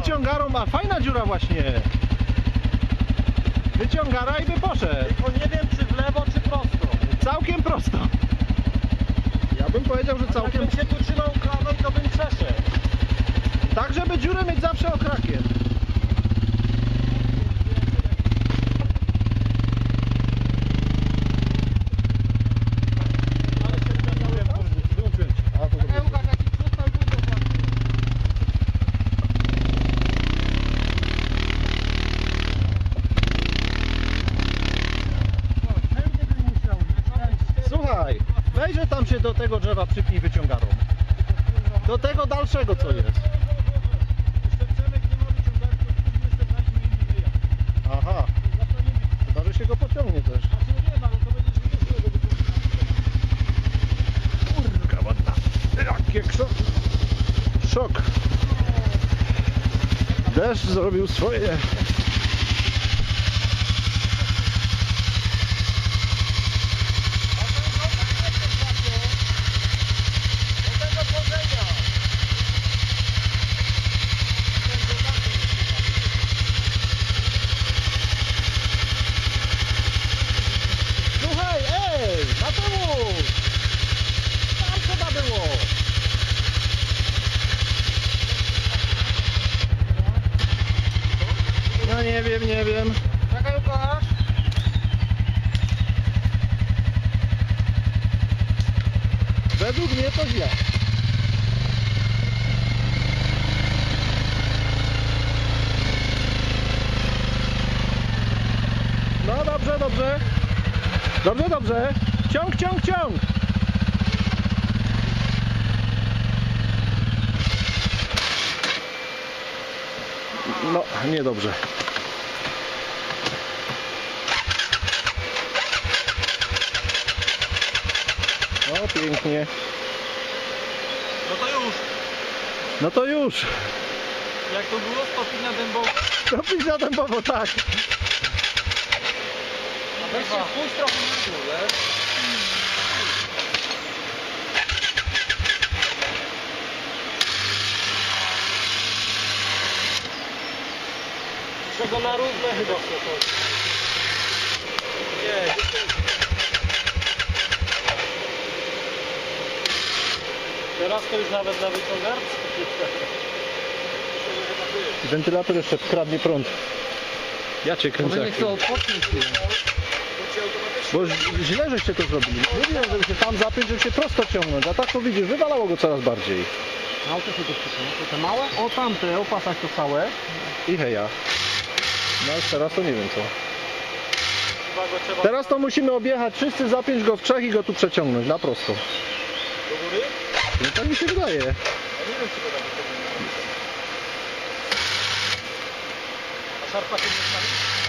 Wyciągarą, a fajna dziura właśnie. Wyciągara i by poszedł. Tylko nie wiem czy w lewo czy prosto. Całkiem prosto. Ja bym powiedział, że całkiem... Jakbym się tu trzymał klamą, to bym przeszedł. Tak, żeby dziurę mieć zawsze okrakiem. Ale się zgadzałem, wyłączyłem cię. A, to dobrze. Słuchaj, wejdzie tam się do tego drzewa przypnij wyciągarą. Do tego dalszego co jest. Aha, chyba że się go pociągnie też. Kurka ładna. Jakie krzok. Szok. Deszcz zrobił swoje. Słuchaj, ej, Mateusz! Tam trzeba było! No nie wiem, nie wiem. Czekaj, Łukasz. Według mnie to źle. No dobrze, dobrze. Dobrze, dobrze. Ciąg, ciąg, ciąg. No, niedobrze. Pięknie. No to już. No to już. Jak to było? Stopień na dębowo? Za dębowo, tak. Weź się spójrz trochę na wiesz? Czego na równe chyba się chodzi. Nie, Teraz to już nawet na wyciągarce. Wentylator jeszcze kradnie prąd. Ja cię kręcę. Bo źle żeście to zrobili. Mówiłem, żeby się tam zapiąć, żeby się prosto ciągnąć. A tak to widzisz, wywalało go coraz bardziej. Auto się to To te małe? O tamte, opasać to całe. I heja. No już teraz to nie wiem co. Teraz to musimy objechać wszyscy, zapiąć go w trzech i go tu przeciągnąć na prosto. do góry? No tak mi się wydaje. Ja nie wiem. A szarpa się nie?